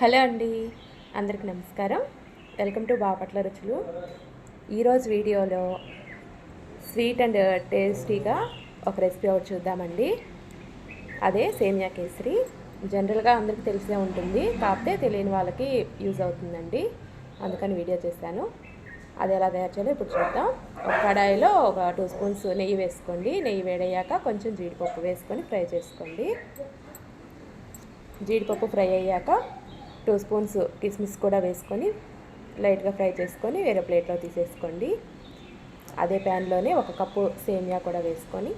Hello అండి. అందరికి నమస్కారం. వెల్కమ్ టు బాపట్ల రుచులు. ఈరోజు వీడియోలో స్వీట్ అండ్ టేస్టీగా ఒక రెసిపీ ఒకటి చూద్దామండి. అదే సేమియా కేసరి. జనరల్గా అందరికీ తెలిసే ఉంటుంది. కాకపోతే తెలియని వాళ్ళకి యూజ్ అవుతుందండి. అందుకని వీడియో చేశాను. అది ఎలా తయారు చేయాలో ఇప్పుడు చూద్దాం. ఒక కడాయిలో ఒక టూ స్పూన్స్ నెయ్యి వేసుకోండి. నెయ్యి వేడయ్యాక కొంచెం జీడిపప్పు వేసుకొని ఫ్రై చేసుకోండి. జీడిపప్పు ఫ్రై అయ్యాక టూ స్పూన్స్ కిస్మిస్ కూడా వేసుకొని లైట్గా ఫ్రై చేసుకొని వేరే ప్లేట్లో తీసేసుకోండి. అదే ప్యాన్లోనే ఒక కప్పు సేమియా కూడా వేసుకొని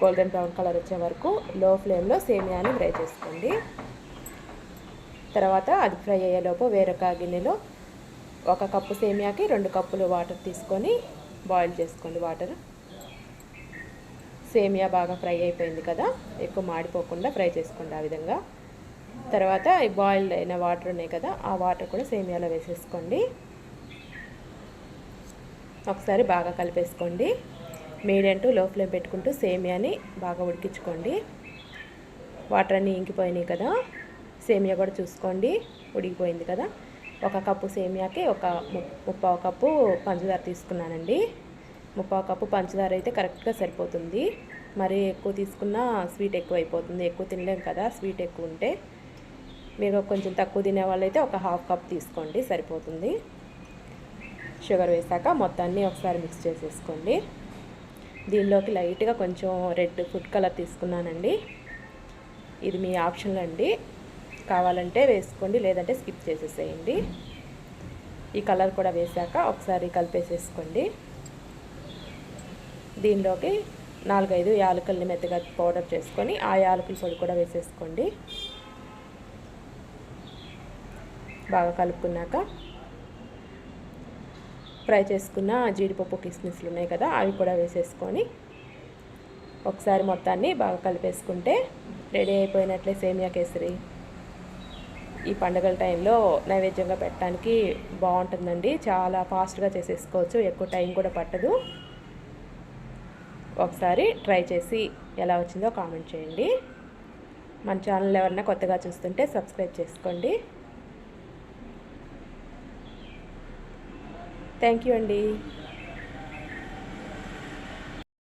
గోల్డెన్ బ్రౌన్ కలర్ వచ్చే వరకు లో ఫ్లేమ్లో సేమియాని ఫ్రై చేసుకోండి. తర్వాత అది ఫ్రై అయ్యేలోపు వేరొక గిన్నెలో ఒక కప్పు సేమియాకి రెండు కప్పులు వాటర్ తీసుకొని బాయిల్ చేసుకోండి వాటర్. సేమియా బాగా ఫ్రై అయిపోయింది కదా ఎక్కువ మాడిపోకుండా ఫ్రై చేసుకోండి ఆ విధంగా. తర్వాత ఈ బాయిల్డ్ అయిన వాటర్ ఉన్నాయి కదా ఆ వాటర్ కూడా సేమియాలో వేసేసుకోండి. ఒకసారి బాగా కలిపేసుకోండి. మీడియం టు లో ఫ్లేమ్ పెట్టుకుంటూ సేమియాని బాగా ఉడికించుకోండి. వాటర్ అన్నీ ఇంకిపోయినాయి కదా సేమియా కూడా చూసుకోండి ఉడికిపోయింది కదా. ఒక కప్పు సేమియాకి ఒక ముప్పావు కప్పు పంచదార తీసుకున్నానండి. ముప్పావు కప్పు పంచదార అయితే కరెక్ట్గా సరిపోతుంది. మరి ఎక్కువ తీసుకున్నా స్వీట్ ఎక్కువ అయిపోతుంది ఎక్కువ తినలేం కదా స్వీట్ ఎక్కువ ఉంటే. మీరు కొంచెం తక్కువ తినే వాళ్ళైతే ఒక హాఫ్ కప్ తీసుకోండి సరిపోతుంది. షుగర్ వేసాక మొత్తాన్ని ఒకసారి మిక్స్ చేసేసుకోండి. దీనిలోకి లైట్గా కొంచెం రెడ్ ఫుడ్ కలర్ తీసుకున్నానండి. ఇది మీ ఆప్షన్లో అండి. కావాలంటే వేసుకోండి లేదంటే స్కిప్ చేసేసేయండి. ఈ కలర్ కూడా వేసాక ఒకసారి కలిపేసేసుకోండి. దీనిలోకి నాలుగైదు యాలకుల్ని మెత్తగా పౌడర్ చేసుకొని ఆ యాలకుల పొడి కూడా వేసేసుకోండి. బాగా కలుపుకున్నాక ఫ్రై చేసుకున్న జీడిపప్పు కిస్మిస్లు ఉన్నాయి కదా అవి కూడా వేసేసుకొని ఒకసారి మొత్తాన్ని బాగా కలిపేసుకుంటే రెడీ అయిపోయినట్లే సేమియా కేసరి. ఈ పండుగల టైంలో నైవేద్యంగా పెట్టడానికి బాగుంటుందండి. చాలా ఫాస్ట్గా చేసేసుకోవచ్చు ఎక్కువ టైం కూడా పట్టదు. ఒకసారి ట్రై చేసి ఎలా వచ్చిందో కామెంట్ చేయండి. మన ఛానల్ ఎవరైనా కొత్తగా చూస్తుంటే సబ్స్క్రైబ్ చేసుకోండి. థ్యాంక్ యూ అండి.